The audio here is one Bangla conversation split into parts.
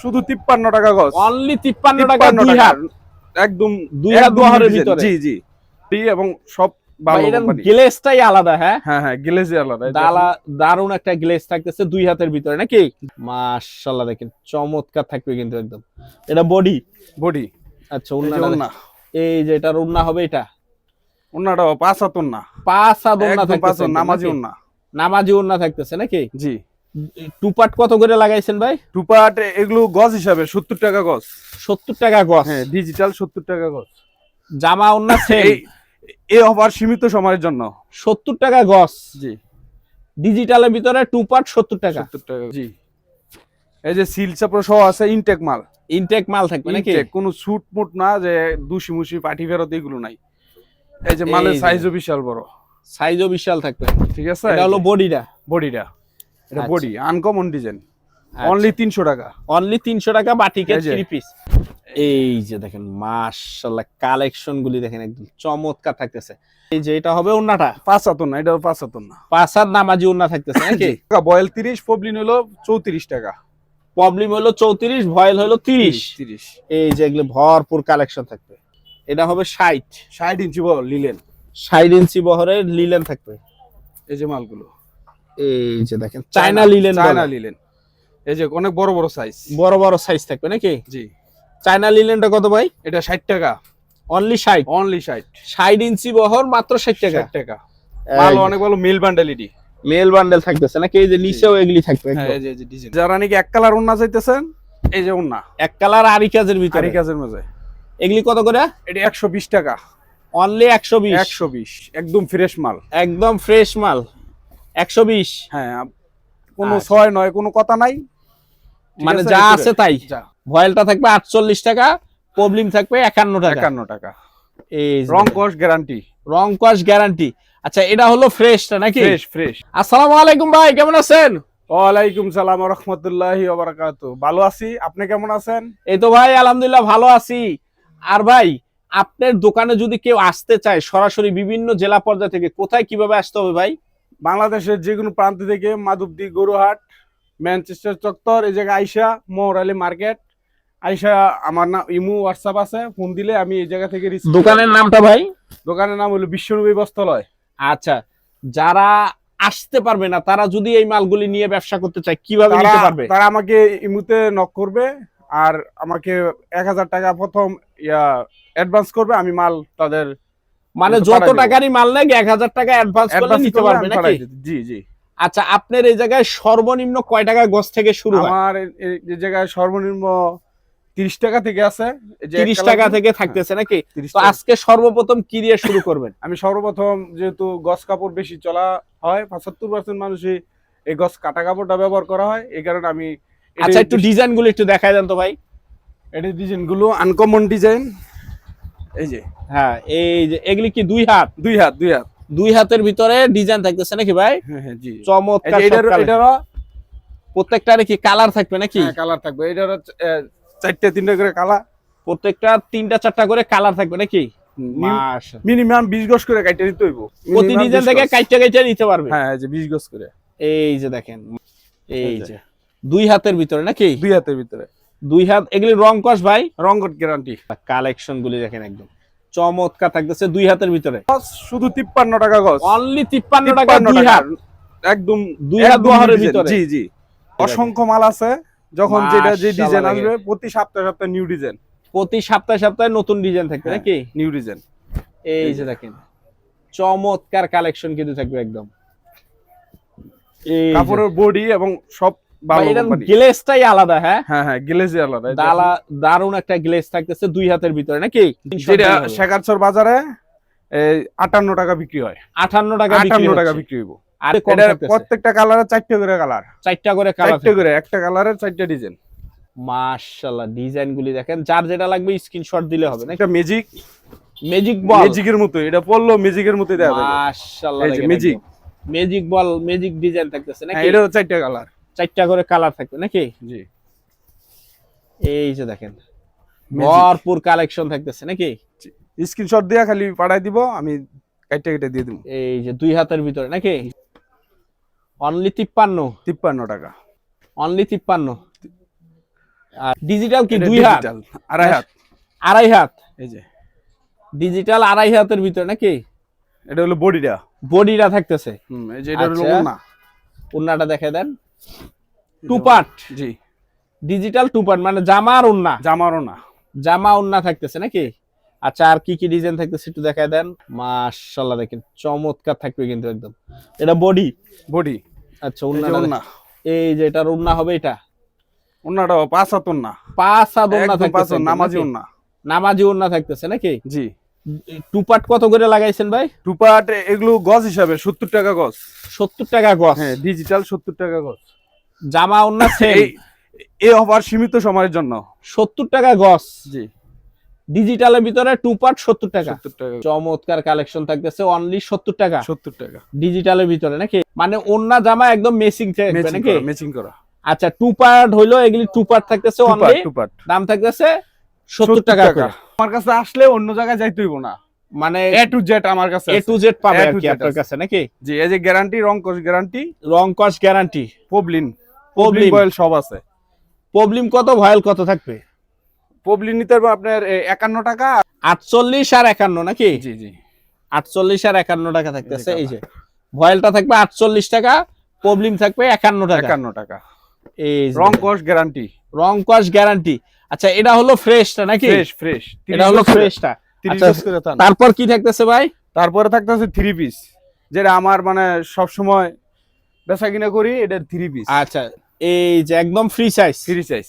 শুধু তিপ্পান্ন টাকা গজ অনলি তিপ্পান্ন টাকা দুই হাত। একদম দুই হাত ভিতরে। জি জি। টি এবং সব আলাদা হ্যাঁ? হ্যাঁ হ্যাঁ গ্লেজে আলাদা। দালা দারুণ একটা গ্লেজ থাকতেছে দুই হাতের ভিতরে নাকি? মাশাআল্লাহ দেখেন চমৎকার থাকবে কিন্তু একদম। এটা বডি বডি আচ্ছা এই যে উন্না। এই যে এটার উন্না হবে এটা? ওন্নাটা পাঁচ হাত উন্না। পাঁচ থাকতেছে হাত, নামাজি নাকি? নামাজি উন্না থাকতেছে নাকি? জি। টুপাট কত করে লাগাইছেন ভাই? টুপাট এগুলো গজ হিসাবে সত্তর টাকা গজ সত্তর টাকা গছ? হ্যাঁ ডিজিটাল সত্তর টাকা গজ জামা সেম এই অফার সীমিত সময়ের জন্য। সত্তর টাকা গছ? জি। ডিজিটালের ভিতরে টু পার্ট সত্তর টাকা। সত্তর টাকা জি। এই যে সিল চাপড় সহ আছে ইনটেক মাল। ইনটেক মাল থাকবে নাকি? কোনো সুট মুট না যে দুশি মুশি পাটি ফেরত এগুলো নাই। এই যে মালের। সাইজও বিশাল বড়। সাইজও বিশাল থাকবে। ঠিক আছে? এটা হলো বডিটা। বডিটা। এটা আচ্ছা। বডি আনকমন ডিজাইন অনলি তিনশো টাকা। অনলি তিনশো টাকা বাটিকের থ্রি পিস এই যে দেখেন মাশাল্লাহ কালেকশন গুলি দেখেন একদম চমৎকার থাকতেছে। এই যে এটা হবে ওন্নাটা পাঁচ হাতন না এটা পাঁচ হাতন না পাঁচ হাত নামাজি ওন্না থাকতেছে নাকি? বয়েল তিরিশ পবলিন হলো চৌত্রিশ টাকা। প্রবলেম হলো চৌত্রিশ ভয়েল হলো তিরিশ। তিরিশ এই যে এগুলো ভরপুর কালেকশন থাকবে। এটা হবে ষাট। ষাট ইঞ্চি বল লিলেন ষাট ইঞ্চি বহরের লিলেন থাকবে। এই যে মালগুলো। এই যে দেখেন চায়না লিলেন চায়না লিলেন এই যে অনেক বড় বড় সাইজ বড় বড় সাইজ থাকবে নাকি? জি। চায়না লিলেনটা কত ভাই? এটা ষাট টাকা। অনলি ষাট? অনলি ষাট। ষাট ইঞ্চি বহর মাত্র ষাট টাকা। ষাট টাকা। ভালো অনেক ভালো মেল বান্ডালিটি মেল বান্ডেল থাকতেছে নাকি? এই যে নিচেও এগুলি থাকবে হ্যাঁ যারা নাকি এক কালার ওন্না চাইতেছেন এই যে ওন্না এক কালার আরি কাজের ভিতরে। আরি কাজের মাঝে। এগুলি কত করে? এটা একশো বিশ টাকা। অনলি একশো বিশ। একশো বিশ। একদম ফ্রেশ মাল। একদম ফ্রেশ মাল। একশো বিশ। হ্যাঁ কোনো আচ্ছা। ছয় নয় কোনো কথা নাই। মানে যা আছে তাই। ভয়েলটা থাকবে আটচল্লিশ টাকা প্রবলেম থাকবে একান্ন টাকা। একান্ন টাকা। এই রং। কস গ্যারান্টি। রং কস গ্যারান্টি। আচ্ছা এটা হলো ফ্রেশটা নাকি? Fresh fresh. আসসালামু আলাইকুম ভাই কেমন আছেন? ওয়ালাইকুম সালাম রহমতুল্লাহি ওবারাকাতু ভালো আছি? আপনি কেমন আছেন? এই তো ভাই আলহামদুলিল্লাহ ভালো আছি। আর ভাই আপনার দোকানে যদি কেউ আসতে চায় সরাসরি বিভিন্ন জেলা পর্যায় থেকে কোথায় কীভাবে আসতে হবে ভাই? বাংলাদেশের যে কোনো প্রান্ত থেকে মাধবদী গরুহাট ম্যানচেস্টার চত্বর এই জায়গায় আইসা মোহর আলী মার্কেট। আইসা আমার নাম ইমু হোয়াটসঅ্যাপ আছে ফোন দিলে আমি এই জায়গা থেকে দোকানের নামটা ভাই? দোকানের নাম হলো বিশ্বনবী বস্ত্রালয়। আচ্ছা যারা আসতে পারবে না তারা যদি এই মালগুলি নিয়ে ব্যবসা করতে চায় কীভাবে নিতে পারবে? তারা আমাকে ইমুতে নক করবে আর আমাকে এক হাজার টাকা প্রথম ইয়া অ্যাডভান্স করবে আমি মাল তাদের মানে যত টাকারই মাল নেক এক হাজার টাকা অ্যাডভান্স করলে নিতে পারবে নাকি? জি জি। আচ্ছা আপনার এই জায়গায় সর্বনিম্ন কয় টাকা গজ থেকে শুরু হয়? আমার এ- এ- যে জায়গায় সর্বনিম্ন তিরিশ টাকা থেকে আছে। এই যে তিরিশ এক টাকা থেকে থাকতেছে নাকি? হ্যাঁ, 30 তো আজকে সর্বপ্রথম কি দিয়ে শুরু করবেন? আমি সর্বপ্রথম যেহেতু গস কাপড় বেশি চলা হয় পঁচাত্তর পার্সেন্ট মানুষই এই গস কাটা কাপড়টা ব্যবহার করা হয়। এই কারণে আমি আচ্ছা একটু ডিজাইনগুলো একটু দেখায় দেন তো ভাই। এটা ডিজাইনগুলো আনকমন ডিজাইন এই যে। হ্যাঁ এই যে এগুলি কি দুই হাত? দুই হাত দুই হাত। দুই হাতের ভিতরে ডিজাইন থাকতেছে নাকি ভাই? হ্যাঁ হ্যাঁ জি। চমৎকার এটারও প্রত্যেকটার কি কালার থাকবে নাকি? কালার থাকবে। এটারও চারটে তিনটে করে কালার। প্রত্যেকটা তিনটা চারটা করে কালার থাকবে নাকি। মিনিমাম বিশ গজ করে কাটতে দিতে হইব। প্রতি ডিজাইন থেকে। কাইটা কাইটা নিতে পারবে? হ্যাঁ এই যে বিশ গজ করে। এই যে দেখেন। এই। যে। দুই হাতের ভিতরে নাকি? দুই হাতের ভিতরে। দুই হাত এগুলি রং কস ভাই? রঙ্গট গ্যারান্টি কালেকশন গুলি দেখেন একদম। চমৎকার থাকতেছে দুই হাতের ভিতরে। শুধু তিপ্পান্ন টাকা গজ অনলি তিপ্পান্ন টাকা দুই হাত। একদম দুই হাত design। ভিতরে। জি জি। অসংখ্য মাল আছে যখন যেটা যে ডিজাইন আসবে প্রতি সপ্তাহে সপ্তাহে নিউ ডিজাইন প্রতি সপ্তাহে সপ্তাহে নতুন ডিজাইন থাকবে হ্যাঁ। নাকি? নিউ ডিজাইন এই যে যে। দেখেন চমৎকার কালেকশন কিন্তু থাকবে একদম। এই কাপড়ের বডি এবং সব আলাদা হ্যাঁ? হ্যাঁ হ্যাঁ গ্লেজে আলাদা। দালা দারুণ একটা থাকতেছে দুই হাতের ভিতরে নাকি? যেটা শেখারচর বাজারে আটান্ন টাকা বিক্রি হয়। আটান্ন টাকা আটান্ন টাকা টাকা বিক্রি হইব। আর এটা। প্রত্যেকটা কালারে চারটে করে কালার। চারটা করে কালার চারটে করে একটা কালারের চারটে ডিজাইন। মাশাআল্লাহ ডিজাইন গুলি দেখেন যার যেটা লাগবে স্ক্রিনশট দিলে হবে নাকি? একটা ম্যাজিক ম্যাজিক বল ম্যাজিকের মতো এটা পড়ল ম্যাজিকের মতো দেওয়া যাবে। মাশাআল্লাহ এই ম্যাজিক বল ম্যাজিক ডিজাইন থাকতেছে নাকি? এটাও চারটে কালার। চারটা করে কালার থাকবে নাকি? জি। এই যে দেখেন ভরপুর কালেকশন থাকতেছে নাকি? স্ক্রিনশট দিয়ে খালি পাঠাই দিব আমি কাইটে কেটে দিয়ে দিব। এই যে দুই হাতের ভিতরে নাকি? অনলি তিপ্পান্ন। তিপ্পান্ন টাকা। অনলি তিপ্পান্ন। আর ডিজিটাল কি? দুই হাত? আড়াই হাত। আড়াই হাত? এই যে। ডিজিটাল আড়াই হাতের ভিতরে নাকি? এটা হলো বডিটা। বডিটা থাকতেছে। হুম এই যে এটা হলো আচ্ছা। ওন্না উন্নাটা দেখে দেন। টু পার্ট জি। ডিজিটাল টু পার্ট মানে জামা আর উন্না। উন্না থাকতেছে নাকি? আচ্ছা আর কি কি ডিজাইন থাকতেছে একটু দেখায় দেন। মাশাআল্লাহ দেখেন চমৎকার থাকবে কিন্তু একদম। এটা বডি বডি আচ্ছা উন্না। ওন্না এই যে এটার উন্না হবে এটা? ওন্নাটা পাঁচ হাত ওন্না পাঁচ হাত উন্না পাঁচ থাকতেছে নামাজি? ওন্না নামাজি উন্না থাকতেছে নাকি? জি। টু পার্ট কত করে লাগাইছেন ভাই? টুপাট এগুলো গজ হিসাবে সত্তর টাকা গজ। সত্তর টাকা গজ? হ্যাঁ ডিজিটাল সত্তর টাকা গজ। জামা সেম এই অফার সীমিত সময়ের জন্য। সত্তর টাকা গজ? জি। ডিজিটালের ভিতরে টু পার্ট সত্তর টাকা চমৎকার কালেকশন থাকতেছে অনলি সত্তর টাকা। সত্তর টাকা। ডিজিটালের ভিতরে নাকি? মানে অন্য জামা একদম মেসিং নাকি? ম্যাচিং করা। আচ্ছা টু পার্ট হইল এগুলি টু পার্ট থাকতেছে অনলি দাম থাকতেছে সত্তর টাকা করে। আমার কাছে আসলে অন্য জায়গায় যাইতে হইব না। মানে এ টু জেড আমার কাছে এ টু জেড পাবে আর কি আপনার কাছে নাকি? জি এই যে গ্যারান্টি রং কোর্স গ্যারান্টি রং কস গ্যারান্টি পবলিন। পবলিন বয়েল সব আছে। প্রবলেম কত ভয়েল কত থাকবে? পবলিন নিতে পারব আপনার একান্ন টাকা। আটচল্লিশ আর একান্ন নাকি? জি জি। আটচল্লিশ আর একান্ন টাকা থাকতেছে এই যে। ভয়েলটা থাকবে আটচল্লিশ টাকা প্রবলেম থাকবে একান্ন টাকা। একান্ন টাকা। এই রং। কোর্স গ্যারান্টি রং কস গ্যারান্টি আচ্ছা এটা হলো ফ্রেশটা নাকি? ফ্রেশ ফ্রেশ এটা হলো ফ্রেশটা আচ্ছা, তারপর কি থাকতেছে ভাই? তারপরে থাকতেছে থ্রি পিস যেটা আমার মানে সব সময় বেচা কিনা করি এটা থ্রি পিস আচ্ছা এই যে একদম ফ্রি সাইজ থ্রি সাইজ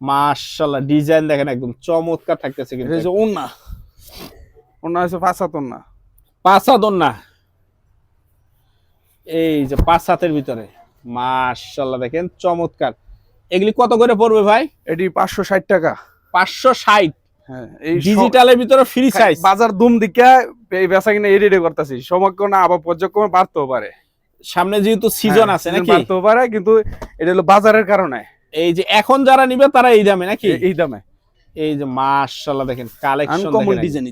মাশাআল্লাহ ডিজাইন দেখেন একদম চমৎকার থাকতেছে কিন্তু। এটা হচ্ছে ওন্না ওন্না হচ্ছে পাঁচ হাত ওন্না পাঁচ হাত না এই যে পাঁচ হাতের ভিতরে। মাশাআল্লাহ দেখেন চমৎকার। এগুলি কত করে পড়বে ভাই? এটি পাঁচশো ষাট টাকা। পাঁচশো ষাট। হ্যাঁ এই সব- ডিজিটালের ভিতরে ফ্রি সাইজ বাজার দুম দিকে বেচা কিনা এই রেডি করতেছি। সময়ক্রমে আবার পর্যায়ক্রমে বাড়তেও পারে। সামনে যেহেতু সিজন হ্যাঁ, আছে নাকি? বাড়তেও পারে কিন্তু এটা হলো বাজারের কারণে। এই যে এখন যারা নিবে তারা এই দামে নাকি? এই- দামে। এই যে মাশাআল্লাহ দেখেন কালেকশন আনকমন ডিজাইন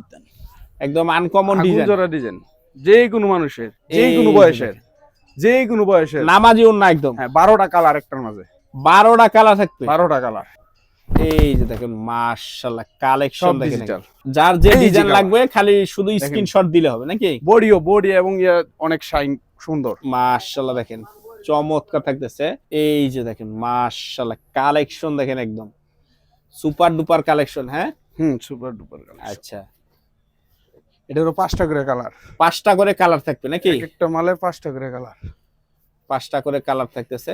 একদম আনকমন ডিজাইন জোড়া ডিজাইন যে কোনো মানুষের যে এই কোনো বয়সের যে কোনো বয়সের। নামাজি না একদম। হ্যাঁ বারোটা কালার একটার মাঝে। বারোটা কালার থাকবে। বারোটা কালার এই যে দেখেন মাশাআল্লাহ কালেকশন দেখেন। যার যে ডিজাইন লাগবে খালি শুধু স্ক্রিনশট দিলে হবে নাকি? বডিও বডি এবং অনেক শাইন সুন্দর। মাশাআল্লাহ দেখেন চমৎকার থাকতেছে। এই যে দেখেন মাশাআল্লাহ কালেকশন দেখেন একদম। সুপার ডুপার কালেকশন হ্যাঁ? হুম সুপার ডুপার আচ্ছা। এটা হলো পাঁচটা করে কালার পাঁচটা করে কালার থাকবে নাকি? একটা মালে পাঁচটা করে কালার পাঁচটা করে কালার থাকতেছে।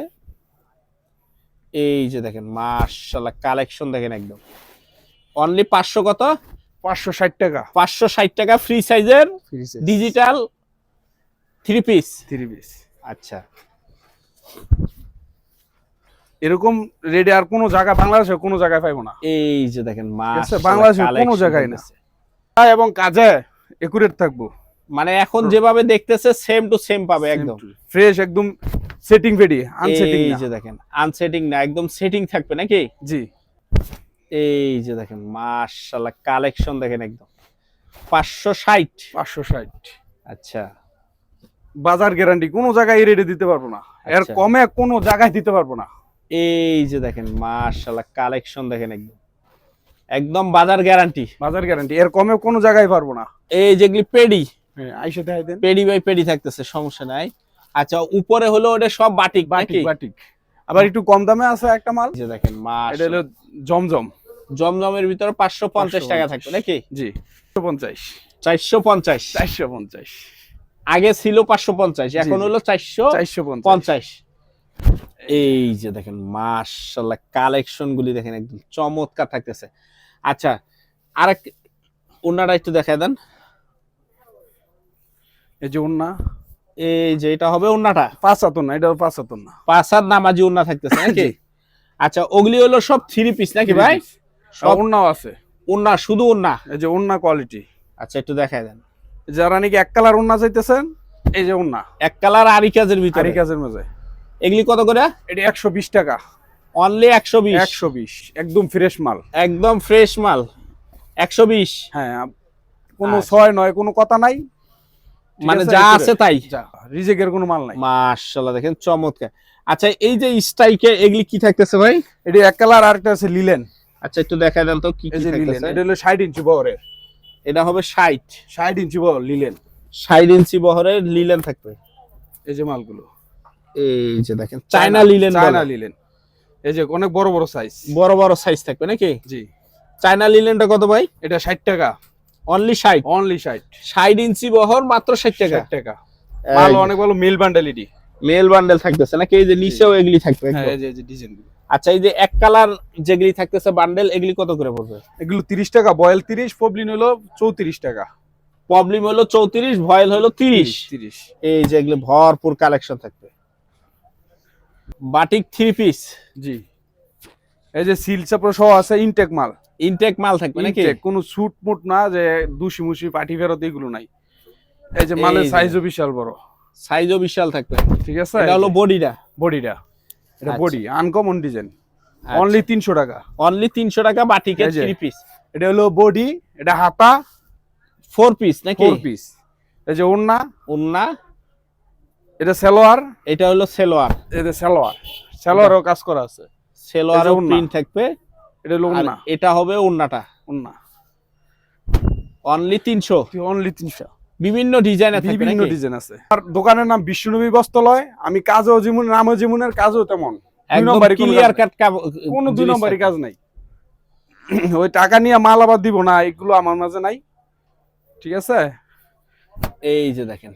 এই যে দেখেন মাশাআল্লাহ কালেকশন দেখেন একদম। অনলি পাঁচশো কত? পাঁচশো ষাট টাকা। পাঁচশো ষাট টাকা ফ্রি সাইজের digital three piece three piece আচ্ছা। এরকম রেডি আর কোনো জায়গা বাংলাদেশে কোনো জায়গায় পাইবো না। এই যে দেখেন বাংলাদেশের কোনো জায়গায় না। এবং কাজে একুরেট থাকব। মানে এখন যেভাবে দেখতেছে সেম টু সেম পাবে একদম। ফ্রেশ একদম সেটিং রেডি আনসেটিং এই যে দেখেন আনসেটিং না একদম সেটিং থাকবে নাকি? জি। এই যে দেখেন মাশাআল্লাহ কালেকশন দেখেন একদম। পাঁচশো ষাট। পাঁচশো ষাট। আচ্ছা। বাজার গ্যারান্টি কোনো জায়গায় রেডি দিতে পারব না। এর আচ্ছা। কমে কোনো জায়গায় দিতে পারব না। এই যে দেখেন মাশাআল্লাহ কালেকশন দেখেন একদম। একদম বাজার গ্যারান্টি বাজার গ্যারান্টি এর কমে কোনো জায়গায় পারব না। এই যেগুলি পেডি। হ্যাঁ আইসে দেখাই দেন। পেডি বাই পেডি থাকতেছে সমস্যা নাই। আচ্ছা উপরে হলো ওটা সব বাটিক বাটিক বাটিক। আবার একটু কম দামে আছে একটা মাল। এই যে দেখেন মাস এটা হলো জমজম। জমজমের ভিতরে পাঁচশো পঞ্চাশ টাকা 550 থাকবে নাকি? জি পঞ্চাশ। চারশো পঞ্চাশ। চারশো পঞ্চাশ। আগে ছিল পাঁচশো পঞ্চাশ এখন হলো চারশো চারশো পঞ্চাশ। এই যে দেখেন মাশাল্লাহ কালেকশন গুলি দেখেন একদম চমৎকার থাকতেছে। আচ্ছা আরেক ওনারা একটু দেখায় দেন। এই যে ওন্না এই যে এটা হবে ওনাটা পাঁচ হাতন না এটা পাঁচ হাতন না পাঁচ হাত নামাজি ওনা থাকতেছে নাকি? জি। আচ্ছা ওগুলি হলো সব থ্রি পিস নাকি ভাই? সব ওন্নাও আছে। ওনা শুধু ওনা এই যে ওন্না কোয়ালিটি আচ্ছা একটু দেখায় দেন। যারা নাকি এক কালার ওন্না চাইতেছেন এই যে ওন্না এক কালার আরি কাজের ভিতরে? আরি কাজের মাঝে। এগুলি কত করে? এটা একশো বিশ টাকা। অনলি একশো বিশ? একশো বিশ। একদম ফ্রেশ মাল। একদম ফ্রেশ মাল। একশো বিশ? হ্যাঁ কোনো আচ্ছা। ছয় নয় কোনো কথা নাই। মানে যা আছে তাই। রিজেকের কোনো মাল নাই। মাশাল্লাহ দেখেন চমৎকার। আচ্ছা এই যে স্ট্রাইকে এগুলি কি থাকতেছে ভাই? এটি এক কালার আর একটা আছে লিলেন আচ্ছা একটু দেখা দেন তো কি কি লিলেন থাকতেছে? এটা হলো ষাট ইঞ্চি বহরের। এটা হবে ষাট। ষাট ইঞ্চি বহর লিলেন ষাট ইঞ্চি বহরের লিলেন থাকবে। এই যে মালগুলো। এই যে দেখেন চায়না লিলেন চায়না লিলেন এই যে অনেক বড় বড় সাইজ বড় বড় সাইজ থাকবে নাকি? জি। চায়না লিলেনটা কত ভাই? এটা ষাট টাকা। অনলি ষাট অনলি ষাট ষাট ইঞ্চি বহর মাত্র ষাট টাকা। ষাট টাকা। মাল অনেক ভালো মেল বান্ডেল এটি মেল বান্ডেল থাকতেছে নাকি? এই যে নিচেও এগুলি থাকবে হ্যাঁ এই যে এই আচ্ছা এই যে এক কালার যেগুলি থাকতেছে বান্ডেল এগুলি কত করে পড়বে? এগুলো তিরিশ টাকা বয়েল তিরিশ পবলিন হলো চৌত্রিশ টাকা। প্রবলেম হলো চৌত্রিশ ভয়েল হলো তিরিশ। তিরিশ এই যে এগুলো ভরপুর কালেকশন থাকবে। বাটিক থ্রি পিস জি। এই যে সিল চাপড় সহ আছে ইনটেক মাল। ইনটেক মাল থাকবে নাকি? কোনো সুট মুট না যে দুশি মুশি পাটি ফেরত এগুলো নাই। এই যে মালের সাইজও বিশাল বড়। সাইজও বিশাল থাকবে। ঠিক আছে? এটা হলো বডিটা। বডিটা। এটা আচ্ছা। বডি আনকমন ডিজাইন অনলি তিনশো টাকা। অনলি তিনশো টাকা বাটিকের এই যে। থ্রি পিস এটা হলো বডি এটা হাতা। ফোর পিস নাকি? ফোর পিস এই যে ওন্না উন্না এটা সালোয়ার। এটা হলো সেলোয়ার। এটা সালোয়ার। সালোয়ারও কাজ করা আছে। সেলোয়ারও। প্রিন্ট থাকবে। এটা হলো ওন্না এটা হবে ওন্না অনলি তিনশো। অনলি তিনশো। বিভিন্ন ডিজাইন থাকবে বিভিন্ন ডিজাইন আছে। আর দোকানের নাম বিষ্ণুনবী বস্ত্রালয়। আমি কাজও যেমন নামও যেমনের কাজও তেমন। একদম কোনো ক্লিয়ার কাট কোনো দুই নম্বরই কাজ নাই। ওই টাকা নিয়ে মাল আবার দিব না এগুলো আমার মাঝে নাই। ঠিক আছে? এই যে দেখেন।